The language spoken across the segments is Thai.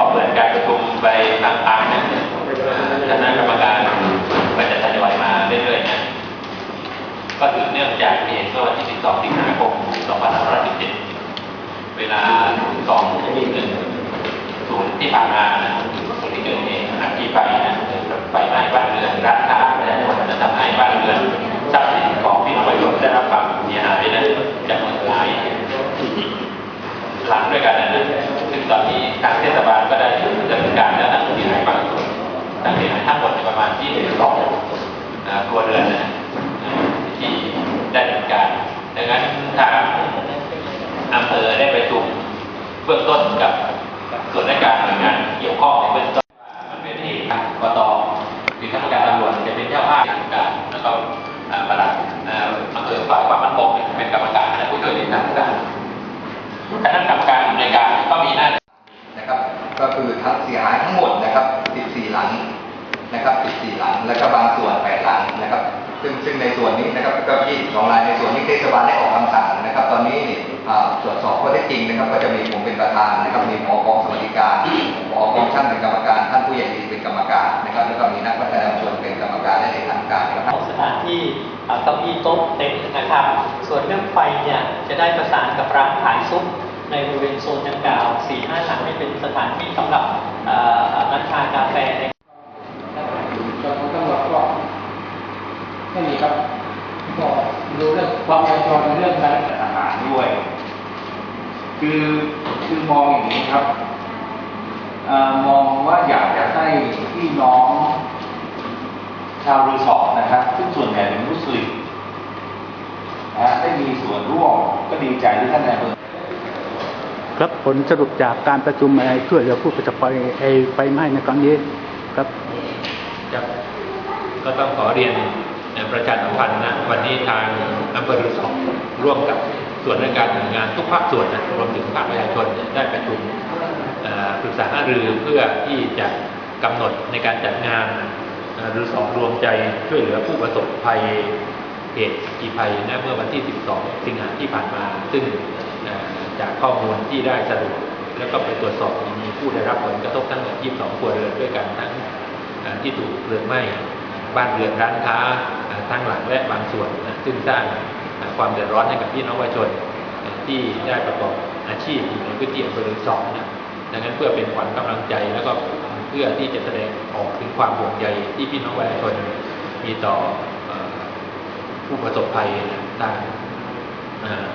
ขอเปิดการประชุมไปต่างๆนะคณะกรรมการก็จะทยอยมาเรื่อยๆนะก็ถือเนื่องจากเหตุเมื่อวันที่ 12 สิงหาคม 2517 เวลา2ทุ่มหนึ่งศูนย์ที่ผ่านมานะศูนย์ที่เกิดเหตุอัคคีไฟนะไฟไหม้บ้านเรือนร้านค้าและหวัดจะทำให้บ้านเรือนทรัพย์สินของพี่น้องประชาชนได้รับความเสียหายนะจำนวนหลายหลังด้วยกันนะซึ่งตอนนี้ทางเทศ เสียหายทั้งหมดในประมาณ22นะครัวเรือนนะที่ได้ดำเนินการ ดังนั้นทางอำเภอได้ไประชุมเบื้องต้นกับส่วนราชการหน่วยงานเกี่ยวข้องในเบื้องต้นมันเป็นเหตุทางกตหรือข้าราชการตำรวจจะเป็นเจ้าภาพในการแล้วก็ประหลัดอำเภอฝ่ายความมั่นคงเป็นกรรมการและผู้ช่วยในการต่างๆคณะกรรมการในการก็มีหน้าที่นะครับ ก็คือทั้งเสียหายทั้งหมดนะครับ 14 หลัง นะครับ14หลัง แล้วก็บางส่วน8หลังนะครับ ซึ่งซึ่งในส่วนนี้นะครับก็22รายในส่วนนี้เทศบาลได้ออกคำสั่งนะครับ ตอนนี้ตรวจสอบข้อเท็จจริงนะครับ ก็จะมีผมเป็นประธานนะครับ มีหมอกองสวัสดิการหมอกองช่างเป็นกรรมการ ท่านผู้ใหญ่ดีเป็นกรรมการนะครับ แล้วก็มีนักพัฒนาชุมชนเป็นกรรมการและเลขาธิการนะครับสถานที่เก้าอี้โต๊ะเต็นท์นะครับ ส่วนเรื่องไฟเนี่ยจะได้ประสานกับร้านขายซุปในบริเวณโซนดังกล่าวสี่ห้าหลังนี่เป็นสถานที่สำหรับร้านชากาแฟใน ส่วนของตำรวจก็ไม่มีครับก็ดูเรื่อง ความจราจรเรื่องการทหารด้วย คือคือมองอย่างนี้ครับเออมองว่าอยากจะให้พี่น้องชาวรีสอร์ทนะครับซึ่งส่วนใหญ่เป็นมุสลิมนะฮะได้มีส่วนร่วมก็ดีใจที่ท่านนายอำเภอครับผลสรุปจากการประชุมไอ้ช่วยเหลือผู้ประสบภัยไอ้ไฟไหม้ในครั้งนี้ครับครับก็ต้องขอเรียน ประชาสัมพันธ์นะวันนี้ทางอำเภอรุสองร่วมกับส่วนราชการหน่วยงานทุกภาคส่วนนะรวมถึงภาคประชาชนได้ประชุมปรึกษาหารือเพื่อที่จะกำหนดในการจัดงานเอ่อรุสองรวมใจช่วยเหลือผู้ประสบภัยเหตุอัคคีภัยนะเมื่อวันที่ 12 สิงหาที่ผ่านมา ซึ่งจากข้อมูลที่ได้สรุปแล้วก็ไปตรวจสอบมีผู้ได้รับผลกระทบทั้งหมด 22 ครัวเรือนด้วยกันทั้งที่ถูกเพลิงไหม้บ้านเรือนร้านค้า ทั้งหลังและบางส่วนนะซึ่งสร้างความเดือดร้อนให้กับพี่น้องประชาชนที่ได้ประกอบอาชีพอยู่ในพื้นที่อำเภอรือนสองนะดังนั้นเพื่อเป็นขวัญกำลังใจแล้วก็เพื่อที่จะแสดงออกถึงความห่วงใยที่พี่น้องประชาชนมีต่อผู้ประสบภัยทาง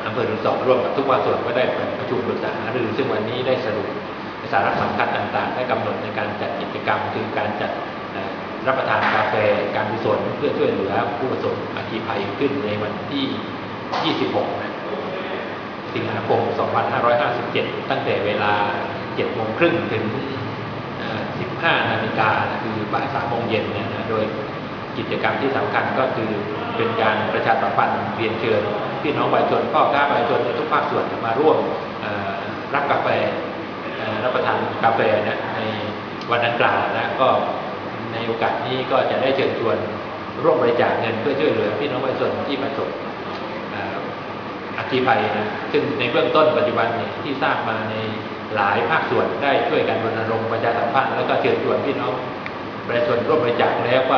อำเภอรุนสองร่วมกับทุกภาคส่วนก็ได้ประชุมปรึกษาหารือซึ่งวันนี้ได้สรุปสาระสำคัญต่างๆ ได้กำหนดในการจัดกิจกรรมคือการจัด รับประทานกาแฟการกุศลเพื่อช่วยเหลือผู้ประสบอัคคีภัยขึ้นในวันที่ 26 สิงหาคม 2557 ตั้งแต่เวลา 7 โมงครึ่งถึง 15 นาฬิกาคือบ่าย3โมงเย็นเนี่ยนะโดยกิจกรรมที่สำคัญก็คือเป็นการประชาสัมพันธ์เรียนเชิญพี่น้องประชาชนพ่อค้าประชาชนในทุกภาคส่วนมาร่วมรับกาแฟรับประทานกาแฟนะในวันดังกล่าวนะก็ ในโอกาสนี้ก็จะได้เชิญชวนร่วมบริจาคเงินเพื่อช่วยเหลือพี่น้องประชาชนที่ประสบอัคคีภัยนะซึ่งในเบื้องต้นปัจจุบันเนี่ยที่ทราบมาในหลายภาคส่วนได้ช่วยกันรณรงค์ประชาสัมพันธ์แล้วก็เชิญชวนพี่น้องประชาชนร่วมบริจาคแล้วก็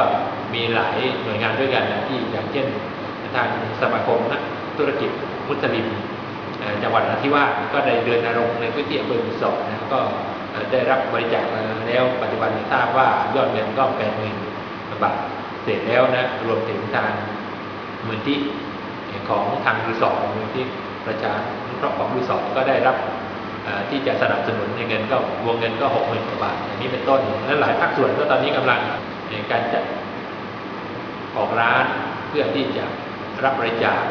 มีหลายหน่วยงานด้วยกันนะที่อย่างเช่นทางสมาคมนักธุรกิจมุสลิมจังหวัดนราธิวาสก็ได้เดินรงค์ในพื้นที่อำเภอบุษบนะก็ ได้รับบริจาคมาแล้วปัจจุบันทราบว่ายอดเงินก็แปดหมื่นบาทเสร็จแล้วนะรวมถึงทางมูลที่ของทางรีสอร์ทมูลที่ประชานุเคราะห์ของรีสอร์ทก็ได้รับที่จะสนับสนุนในเงินก็วงเงินก็หกหมื่นกว่าบาทอย่างนี้เป็นต้นและหลายภาคส่วนก็ตอนนี้กำลังในการจัดออกร้านเพื่อที่จะรับบริจาค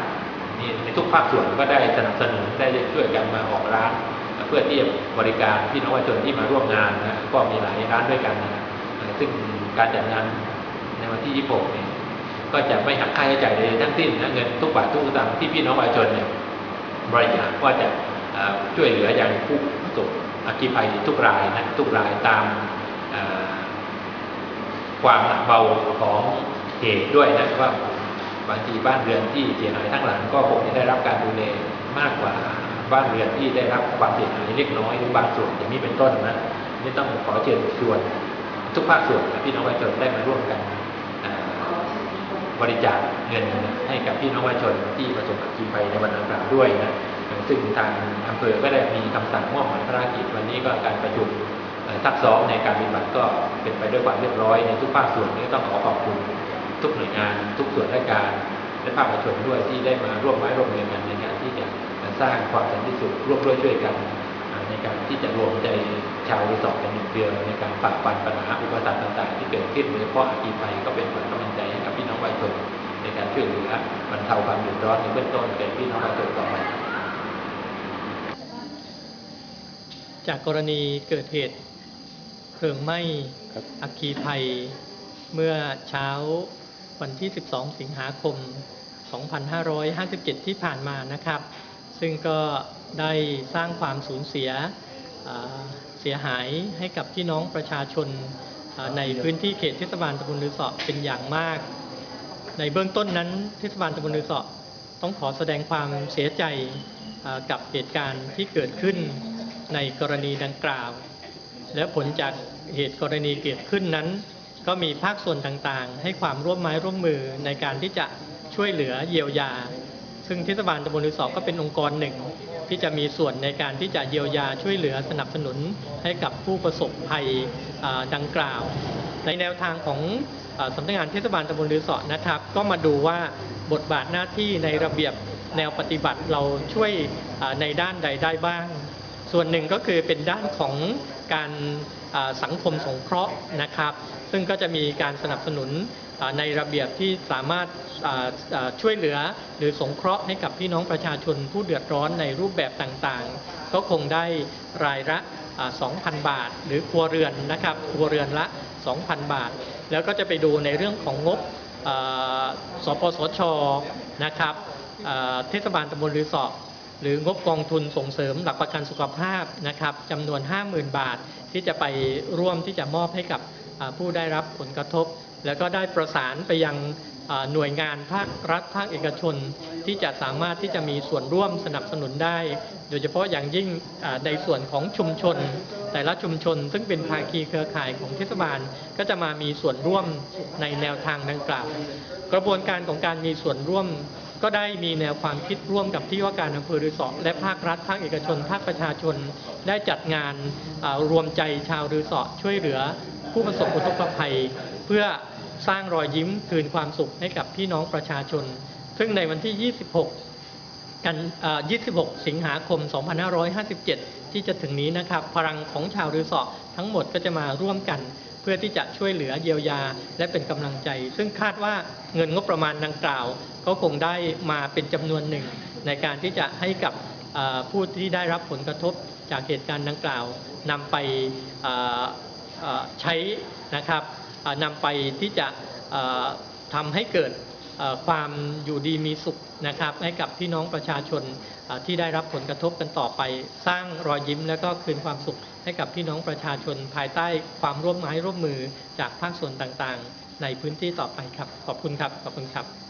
นี่ในทุกภาคส่วนก็ได้สนับสนุนได้ช่วยกันมาออกร้าน เพื่อที่จะบริการพี่น้องประชาชนที่มาร่วมงานนะก็มีหลายร้านด้วยกันนะซึ่งการจัดงานในวันที่ 26 เนี่ยก็จะไม่หักค่าใช้จ่ายใดๆทั้งสิ้นนะเงินทุกบาททุกสตางค์ที่พี่น้องประชาชนเนี่ยบริจาคก็จะช่วยเหลืออย่างผู้ประสบอัคคีภัยทุกรายนะทุกรายตามความหนักเบาของเหตุด้วยนะว่าบางทีบ้านเรือนที่เสียหายทั้งหลังก็คงจะได้รับการดูแลมากกว่า บ้านเรือนที่ได้รับความเสียหายเล็กน้อยหรือบางส่วนอย่างนี้เป็นต้นนะนี่ต้องขอเชิญชวน ทุกภาคส่วนและพี่น้องประชาชนได้มาร่วมกันบริจาคเงินให้กับพี่น้องประชาชนที่ประสบอัคคีภัยในวันดังกล่าวด้วยนะซึ่งทางอำเภอก็ได้มีคำสั่งมอบหมายภารกิจวันนี้ก็การประชุมซักซ้อมในการปฏิบัติก็เป็นไปด้วยความเรียบร้อยในทุกภาคส่วนนี้ต้องขอขอบคุณทุกหน่วยงาน ทุกส่วนราชการและภาคประชาชนด้วยที่ได้มาร่วมไม้ร่วมมือกันในการที่จะ สร้างความสันติสุขร่วมด้วยช่วยกันในการที่จะรวมใจชาวรีสอร์ทเป็นหนึ่งเดียวในการฝ่าฟันปัญหาอุปสรรคต่างๆ ที่เกิดขึ้นโดยเฉพาะอาคีภัยก็เป็นผลกำลังใจให้กับพี่น้องประชาชนในการช่วยเหลือบรรเทาความเดือดร้อนในเบื้องต้นแก่พี่น้องประชาชนต่อไปจากกรณีเกิดเหตุเพลิงไหม้อัคคีภัยเมื่อเช้าวันที่ 12 สิงหาคม 2557 ที่ผ่านมานะครับ ซึ่งก็ได้สร้างความสูญเสียอ่าเสียหายให้กับพี่น้องประชาชนอ่าในพื้นที่เขตเทศบาลตำบลลือเสาะเป็นอย่างมาก ในเบื้องต้นนั้นเทศบาลตำบลลือเสาะต้องขอแสดงความเสียใจอ่ากับเหตุการณ์ที่เกิดขึ้นในกรณีดังกล่าว และผลจากเหตุกรณีเกิดขึ้นนั้น ก็มีภาคส่วนต่างๆ ให้ความร่วมไม้ร่วมมือในการที่จะช่วยเหลือเยียวยา ซึ่งเทศบาลตำบลลือสอก็เป็นองค์กรหนึ่ง ที่จะมีส่วนในการที่จะเยียวยาช่วยเหลือสนับสนุนให้กับผู้ประสบภัยดังกล่าว ในแนวทางของอสำนักงานเทศบาลตำบลลือสอนะครับ ก็มาดูว่าบทบาทหน้าที่ในระเบียบแนวปฏิบัติเราช่วยในด้านใดได้บ้าง ส่วนหนึ่งก็คือเป็นด้านของการสังคมสงเคราะห์นะครับ ซึ่งก็จะมีการสนับสนุน ในระเบียบที่สามารถช่วยเหลือหรือสงเคราะห์ให้กับพี่น้องประชาชนผู้เดือดร้อนในรูปแบบต่างๆ ก็คงได้รายละ 2,000 บาท หรือครัวเรือนนะครับครัวเรือนละ 2,000 บาท แล้วก็จะไปดูในเรื่องของงบสปสชนะครับเทศบาลตำบลรือสอบหรืองบกองทุนส่งเสริมหลักประกันสุขภาพนะครับจำนวน 50,000 บาทที่จะไปร่วมที่จะมอบให้กับ ผู้ได้รับผลกระทบ แล้วก็ได้ประสานไปยังหน่วยงานภาครัฐภาคเอกชน ที่จะสามารถที่จะมีส่วนร่วมสนับสนุนได้ โดยเฉพาะอย่างยิ่งในส่วนของชุมชน แต่ละชุมชน ซึ่งเป็นภาคีเครือข่ายของเทศบาลก็จะมามีส่วนร่วมในแนวทางดังกล่าว กระบวนการของการมีส่วนร่วมก็ได้มีแนวความคิดร่วมกับที่ว่าการอำเภอรือสอและภาครัฐ ภาคเอกชน ภาคประชาชน ได้จัดงานรวมใจชาวรือสอช่วยเหลือ ผู้ประสบอุทกภัย เพื่อสร้างรอยยิ้มคืนความสุขให้กับพี่น้องประชาชน ซึ่งในวันที่ 26 กัน 26 สิงหาคม 2557 ที่จะถึงนี้นะครับ พลังของชาวรือสอทั้งหมดก็จะมาร่วมกัน เพื่อที่จะช่วยเหลือเยียวยาและเป็นกำลังใจ ซึ่งคาดว่าเงินงบประมาณดังกล่าว ก็คงได้มาเป็นจำนวนหนึ่ง ในการที่จะให้กับผู้ที่ได้รับผลกระทบจากเหตุการณ์ดังกล่าวนำไป ใช้นะครับนำไปที่จะทำให้เกิดความอยู่ดีมีสุขนะครับ ให้กับพี่น้องประชาชนที่ได้รับผลกระทบกันต่อไป สร้างรอยยิ้มและก็คืนความสุขให้กับพี่น้องประชาชนภายใต้ความร่วมไม้ร่วมมือจากภาคส่วนต่างๆ ในพื้นที่ต่อไปครับ ขอบคุณครับ ขอบคุณครับ